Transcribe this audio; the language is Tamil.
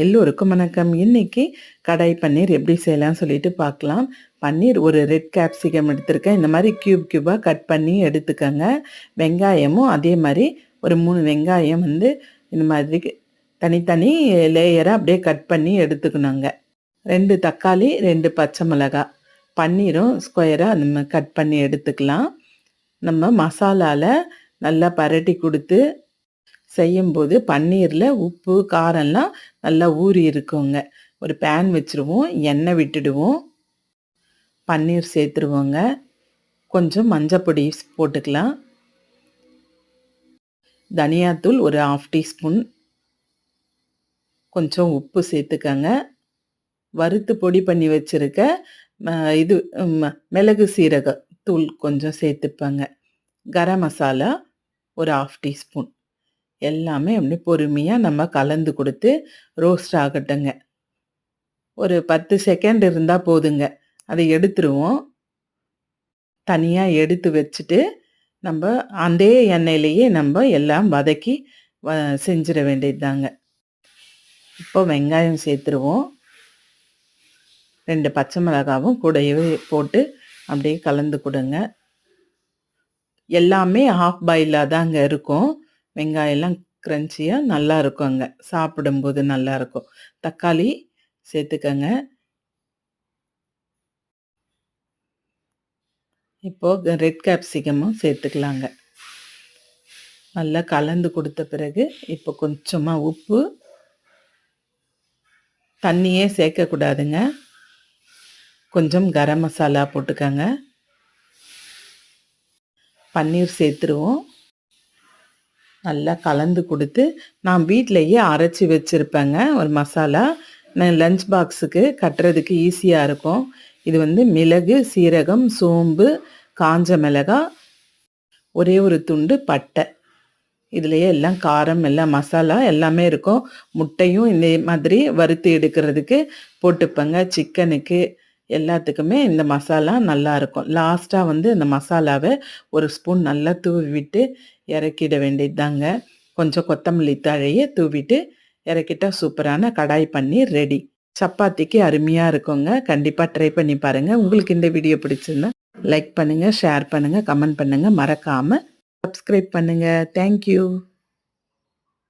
எல்லோருக்கும் வணக்கம். இன்றைக்கி கடாய் பன்னீர் எப்படி செய்யலாம்னு சொல்லிட்டு பார்க்கலாம். பன்னீர் ஒரு ரெட் கேப்சிகம் எடுத்திருக்கேன். இந்த மாதிரி க்யூப் க்யூபாக கட் பண்ணி எடுத்துக்கோங்க. வெங்காயமும் அதே மாதிரி ஒரு மூணு வெங்காயம் வந்து இந்த மாதிரி தனித்தனி லேயராக அப்படியே கட் பண்ணி எடுத்துக்கணுங்க. ரெண்டு தக்காளி ரெண்டு பச்சை மிளகாய் பன்னீரும் ஸ்கொயராக நம்ம கட் பண்ணி எடுத்துக்கலாம். நம்ம மசாலாவில் நல்லா பரட்டி கொடுத்து செய்யும்போது பன்னீரில் உப்பு காரம்லாம் நல்லா ஊறி இருக்குங்க. ஒரு பேன் வச்சுருவோம் எண்ணெய் விட்டுடுவோம். பன்னீர் சேர்த்துருவோங்க. கொஞ்சம் மஞ்சப்பொடி போட்டுக்கலாம். தனியாத்தூள் ஒரு ஆஃப் டீஸ்பூன் கொஞ்சம் உப்பு சேர்த்துக்கங்க. வறுத்து பொடி பண்ணி வச்சுருக்க இது ம- மிளகு சீரக தூள் கொஞ்சம் சேர்த்துப்பேங்க. கரம் மசாலா ஒரு ஆஃப் டீஸ்பூன் எல்லாமே அப்படி பொறுமையாக நம்ம கலந்து கொடுத்து ரோஸ்ட் ஆகட்டுங்க. ஒரு பத்து செகண்ட் இருந்தால் போதுங்க. அதை எடுத்துருவோம். தனியாக எடுத்து வச்சுட்டு நம்ம அதே எண்ணெயிலேயே நம்ம எல்லாம் வதக்கி வ செஞ்சிட வேண்டியது தாங்க இப்போ வெங்காயம் சேர்த்துருவோம். ரெண்டு பச்சை மிளகாவும் கூடவே போட்டு அப்படியே கலந்து கொடுங்க. எல்லாமே ஹாஃப் பாயிலாக தாங்க இருக்கும். வெங்காயம்லாம் க்ரன்ச்சியாக நல்லா இருக்குங்க சாப்பிடும்போது நல்லா இருக்கும். தக்காளி சேர்த்துக்கங்க. இப்போது ரெட் கேப்சிகமும் சேர்த்துக்கலாங்க. நல்லா கலந்து கொடுத்த பிறகு இப்போ கொஞ்சமாக உப்பு. தண்ணியே சேர்க்கக்கூடாதுங்க. கொஞ்சம் கரம் மசாலா போட்டுக்கங்க. பன்னீர் சேர்த்துருவோம். நல்லா கலந்து கொடுத்து நான் வீட்டிலையே அரைச்சி வச்சுருப்பேங்க. ஒரு மசாலா. நான் லஞ்ச் பாக்ஸுக்கு கட்டுறதுக்கு ஈஸியாக இருக்கும். இது வந்து மிளகு சீரகம் சோம்பு காஞ்ச மிளகாய் ஒரே ஒரு துண்டு பட்டை. இதுலேயே எல்லாம் காரம் எல்லாம் மசாலா எல்லாமே இருக்கும். முட்டையும் இந்த மாதிரி வறுத்து எடுக்கிறதுக்கு போட்டுப்பேங்க. சிக்கனுக்கு எல்லாத்துக்குமே இந்த மசாலா நல்லா இருக்கும். லாஸ்ட்டாக வந்து இந்த மசாலாவை ஒரு ஸ்பூன் நல்லா தூவி விட்டு இறக்கிட வேண்டியது தாங்க கொஞ்சம் கொத்தமல்லி தழையை தூவிட்டு இறக்கிட்டா சூப்பரான கடாய் பன்னீர் ரெடி சப்பாத்திக்கு அருமையாக இருக்குங்க. கண்டிப்பாக ட்ரை பண்ணி பாருங்கள் உங்களுக்கு இந்த வீடியோ பிடிச்சிருந்தா லைக் பண்ணுங்கள் ஷேர் பண்ணுங்கள் கமெண்ட் பண்ணுங்கள் மறக்காமல் சப்ஸ்கிரைப் பண்ணுங்கள் தேங்க்யூ